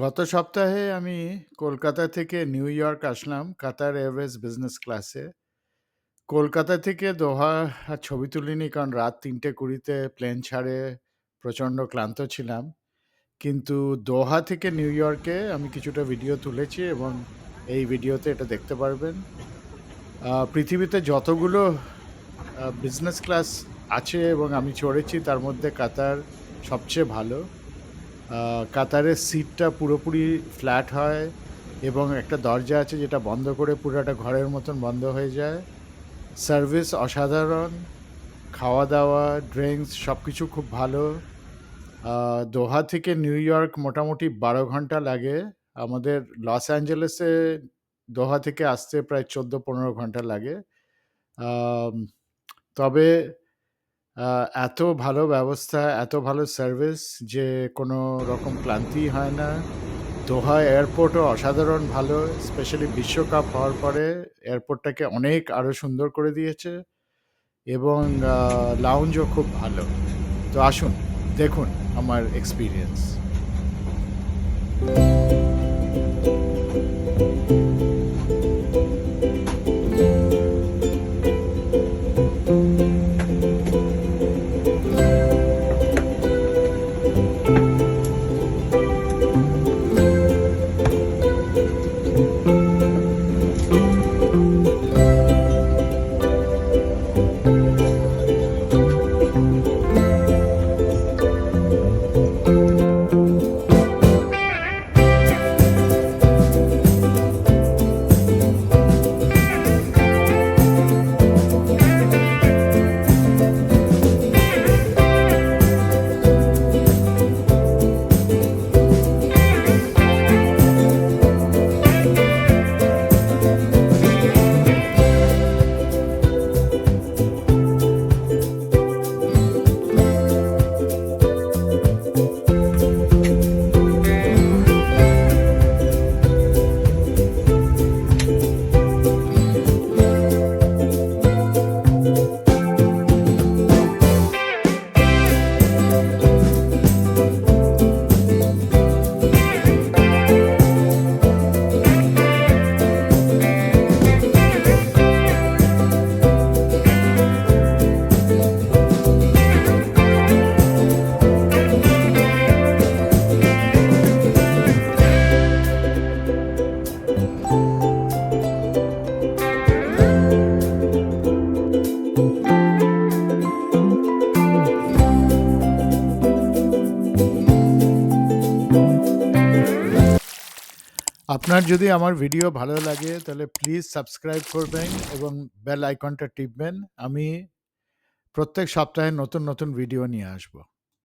গত সপ্তাহে আমি কলকাতা থেকে নিউ ইয়র্ক আসলাম কাতার এয়ারওয়েজ বিজনেস ক্লাসে। কলকাতা থেকে দোহা আর ছবি তুলিনি কারণ রাত তিনটে কুড়িতে প্লেন ছাড়ে। প্রচণ্ড ক্লান্ত ছিলাম। কিন্তু দোহা থেকে নিউ ইয়র্কে আমি কিছুটা ভিডিও তুলেছি এবং এই ভিডিওতে এটা দেখতে পারবেন। পৃথিবীতে যতগুলো বিজনেস ক্লাস আছে এবং আমি চড়েছি তার মধ্যে কাতার সবচেয়ে ভালো। কাতারের সিটটা পুরোপুরি ফ্ল্যাট হয় এবং একটা দরজা আছে যেটা বন্ধ করে পুরোটা ঘরের মতন বন্ধ হয়ে যায়। সার্ভিস অসাধারণ। খাওয়া-দাওয়া, ড্রিঙ্কস সব কিছু খুব ভালো। দোহা থেকে নিউ ইয়র্ক মোটামুটি ১২ ঘণ্টা লাগে। আমাদের লস অ্যাঞ্জেলেসে দোহা থেকে আসতে প্রায় ১৪-১৫ ঘণ্টা লাগে। তবে এত ভালো ব্যবস্থা, এত ভালো সার্ভিস যে কোনো রকম ক্লান্তিই হয় না। দোহা এয়ারপোর্টও অসাধারণ ভালো। স্পেশালি বিশ্বকাপ হওয়ার পরে এয়ারপোর্টটাকে অনেক আরও সুন্দর করে দিয়েছে এবং লাউঞ্জও খুব ভালো। তো আসুন দেখুন আমার এক্সপেরিয়েন্স। আপনার যদি আমার ভিডিও ভালো লাগে তাহলে প্লিজ সাবস্ক্রাইব করবেন এবং বেল আইকনটা টিপবেন। আমি প্রত্যেক সপ্তাহে নতুন, নতুন ভিডিও নিয়ে আসব।